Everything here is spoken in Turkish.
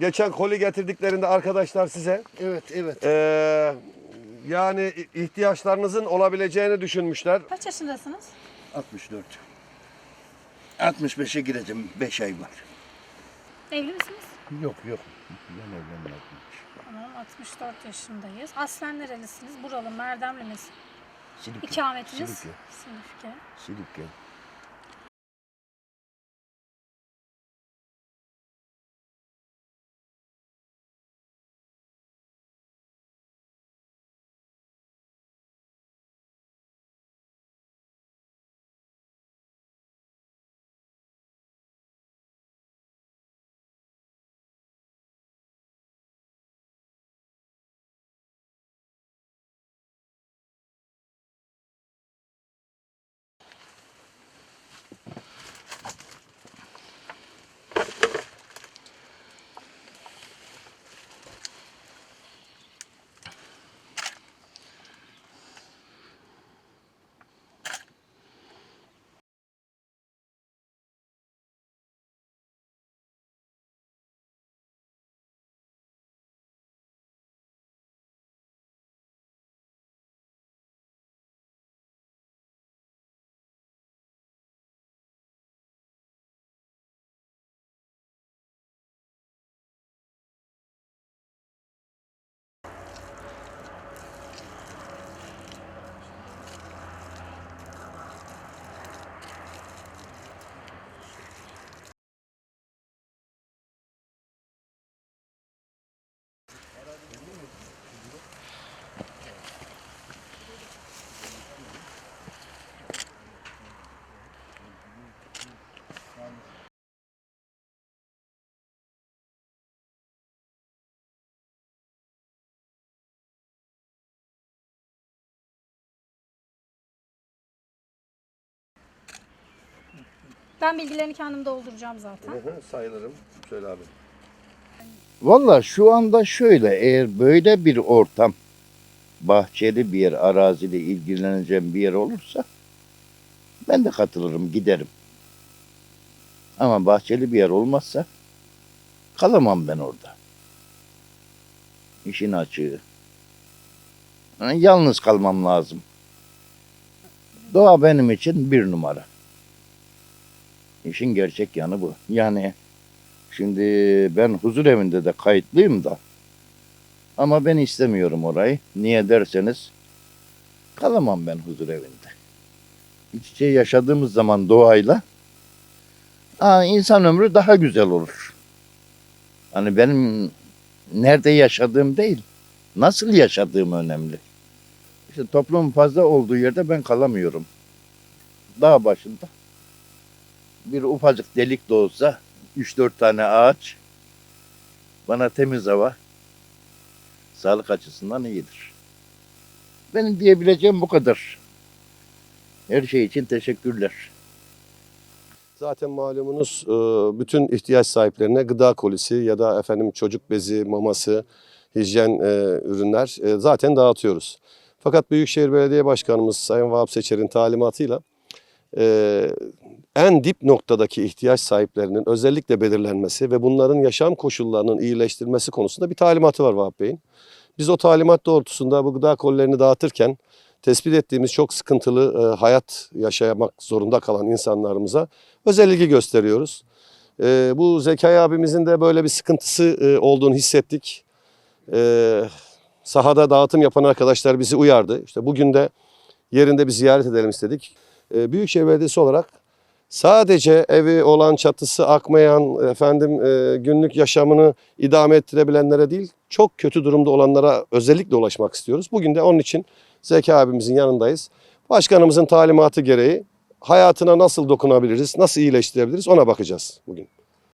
geçen koli getirdiklerinde arkadaşlar size Evet, evet. ee, yani ihtiyaçlarınızın olabileceğini düşünmüşler. Kaç yaşındasınız? 64. 65'e gireceğim. 5 ay var. Evli misiniz? Yok yok. Ben evlenmedim. Tamam 64 yaşındayız. Aslen nerelisiniz? Buralı, Merdemli misiniz? Silifke. İkametiniz? Silifke. Silifke. Silifke. Ben bilgilerini kendim dolduracağım zaten. Sayılırım. Söyle abi. Valla şu anda şöyle eğer böyle bir ortam bahçeli bir yer, arazili ilgileneceğim bir yer olursa ben de katılırım, giderim. Ama bahçeli bir yer olmazsa kalamam ben orada. İşin açığı. Yani yalnız kalmam lazım. Doğa benim için bir numara. İşin gerçek yanı bu. Yani Şimdi ben huzur evinde de kayıtlıyım da. Ama ben istemiyorum orayı. Niye derseniz kalamam ben huzur evinde. İç içe yaşadığımız zaman doğayla aa, insan ömrü daha güzel olur. Hani benim nerede yaşadığım değil, nasıl yaşadığım önemli. İşte toplumun fazla olduğu yerde ben kalamıyorum. Dağ başında bir ufacık delik de olsa 3-4 tane ağaç bana temiz hava sağlık açısından iyidir. Benim diyebileceğim bu kadar. Her şey için teşekkürler. Zaten malumunuz e, bütün ihtiyaç sahiplerine gıda kolisi ya da efendim çocuk bezi, maması, hijyen e, ürünler e, zaten dağıtıyoruz. Fakat Büyükşehir Belediye Başkanımız Sayın Vahap Seçer'in talimatıyla e, en dip noktadaki ihtiyaç sahiplerinin özellikle belirlenmesi ve bunların yaşam koşullarının iyileştirilmesi konusunda bir talimatı var Vahap Bey'in. Biz o talimat doğrultusunda bu gıda kolilerini dağıtırken tespit ettiğimiz çok sıkıntılı e, hayat yaşamak zorunda kalan insanlarımıza özel ilgi gösteriyoruz. E, bu Zekai abimizin de böyle bir sıkıntısı e, olduğunu hissettik. E, sahada dağıtım yapan arkadaşlar bizi uyardı. İşte bugün de yerinde bir ziyaret edelim istedik. E, Büyükşehir Belediyesi olarak sadece evi olan çatısı akmayan efendim e, günlük yaşamını idame ettirebilenlere değil çok kötü durumda olanlara özellikle ulaşmak istiyoruz. Bugün de onun için Zeki abimizin yanındayız. Başkanımızın talimatı gereği hayatına nasıl dokunabiliriz, nasıl iyileştirebiliriz ona bakacağız bugün.